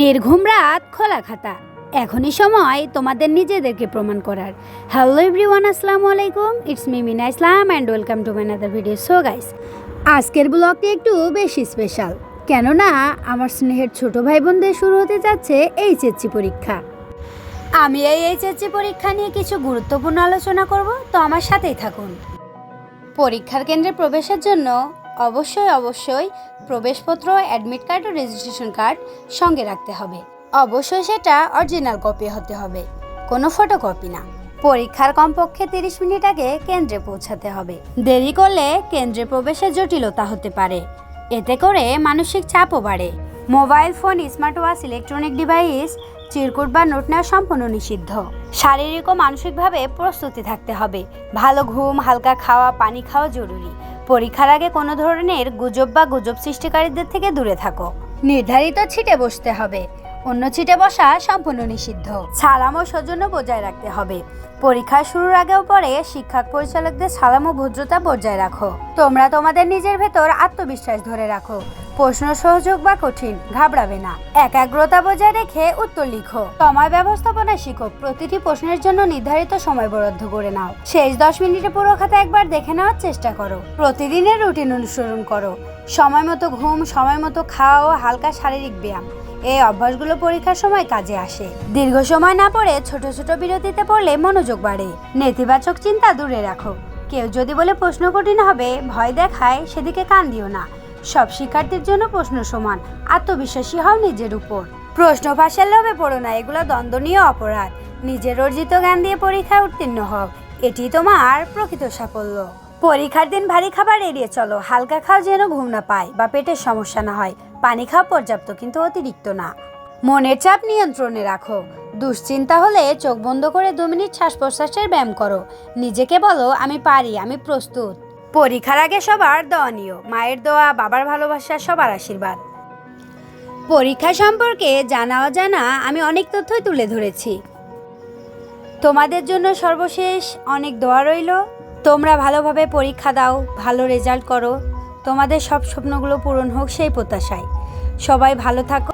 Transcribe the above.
নির্ঘুম রাত, খোলা খাতা। এখনই সময় তোমাদের নিজেদেরকে প্রমাণ করার। হ্যালো এভরিওয়ান আসসালামু আলাইকুম। It's me Mina Islam and welcome to my other video so guys আজকের ব্লগটি একটু বেশি স্পেশাল কেননা, আমার স্নেহের ছোট ভাই বোনদের শুরু হতে যাচ্ছে এইচএসসি পরীক্ষা। আমি এই এইচএসসি পরীক্ষা নিয়ে কিছু গুরুত্বপূর্ণ আলোচনা করব, তো আমার সাথেই থাকুন। পরীক্ষার কেন্দ্রে প্রবেশের জন্য অবশ্যই অবশ্যই প্রবেশপত্র অ্যাডমিট কার্ড ও রেজিস্ট্রেশন কার্ড সঙ্গে রাখতে হবে। অবশ্যই সেটা অরিজিনাল কপি হতে হবে, কোনো ফটোকপি না। পরীক্ষার কমপক্ষে তিরিশ মিনিট আগে কেন্দ্রে পৌঁছাতে হবে। দেরি করলে কেন্দ্রে প্রবেশে জটিলতা হতে পারে। এতে করে মানসিক চাপও বাড়ে। Mobile phone smart watch electronic device চিরকুট বা নোট নেওয়া সম্পূর্ণ নিষিদ্ধ। শারীরিক ও মানসিকভাবে প্রস্তুতি থাকতে হবে। ভালো ঘুম, হালকা খাওয়া, পানি খাওয়া জরুরি। পরীক্ষার আগে কোনো ধরনের গুজব বা গুজব সৃষ্টিকারীদের থেকে দূরে থাকো। নির্ধারিত ছিটে বসতে হবে। অন্য ছিটে বসা সম্পূর্ণ নিষিদ্ধ। সালাম ও সৌজন্য বজায় রাখতে হবে। পরীক্ষা শুরুর আগেও পরে শিক্ষক পরিচালকদের সালাম ও ভদ্রতা বজায় রাখো। তোমরা তোমাদের নিজের ভেতর আত্মবিশ্বাস ধরে রাখো। প্রশ্ন সহযোগ বা কঠিন, ঘাবড়াবে না। একাগ্রতা বজায় রেখে উত্তর লিখো। সময় ব্যবস্থাপনা শিখো। প্রতিটি প্রশ্নের জন্য নির্ধারিত সময় বরাদ্দ করে নাও। শেষ দশ মিনিটে পুরো খাতা একবার দেখে নেওয়ার চেষ্টা করো। প্রতিদিনের রুটিন অনুসরণ করো। সময় মতো ঘুম, সময় মতো খাওয়া ও হালকা শারীরিক ব্যায়াম। এই অভ্যাসগুলো পরীক্ষার সময় কাজে আসে। দীর্ঘ সময় না পড়ে ছোট ছোট বিরতিতে পড়লে মনোযোগ বাড়ে। নেতিবাচক চিন্তা দূরে রাখো। কেউ যদি বলে প্রশ্ন কঠিন হবে, ভয় দেখায়, সেদিকে কান দিও না। সব শিক্ষার্থীর জন্য প্রশ্ন সমান, আত্মবিশ্বাসী হও নিজের উপর। প্রশ্ন ফাঁসের লোভে পড়ো না, এগুলো দ্বন্দ্বনীয় অপরাধ। নিজের অর্জিত জ্ঞান দিয়ে পরীক্ষায় উত্তীর্ণ হও, এটি তোমার প্রকৃত সাফল্য। পরীক্ষার দিন ভারী খাবার এড়িয়ে চলো, হালকা খাও যেন ঘুম না পায় বা পেটের সমস্যা না হয়। পানি খাও পর্যাপ্ত, কিন্তু অতিরিক্ত না। মনের চাপ নিয়ন্ত্রণে রাখো। দুশ্চিন্তা হলে চোখ বন্ধ করে দু মিনিট শ্বাস প্রশ্বাসের ব্যায়াম করো। নিজেকে বলো, আমি পারি, আমি প্রস্তুত। পরীক্ষার আগে সবার দোয়া নিও। মায়ের দোয়া, বাবার ভালোবাসা, সবার আশীর্বাদ। পরীক্ষা সম্পর্কে জানা অজানা আমি অনেক তথ্যই তুলে ধরেছি। তোমাদের জন্য সর্বশেষ অনেক দোয়া রইল। তোমরা ভালোভাবে পরীক্ষা দাও, ভালো রেজাল্ট করো। তোমাদের সব স্বপ্নগুলো পূরণ হোক সেই প্রত্যাশায়। সবাই ভালো থাকো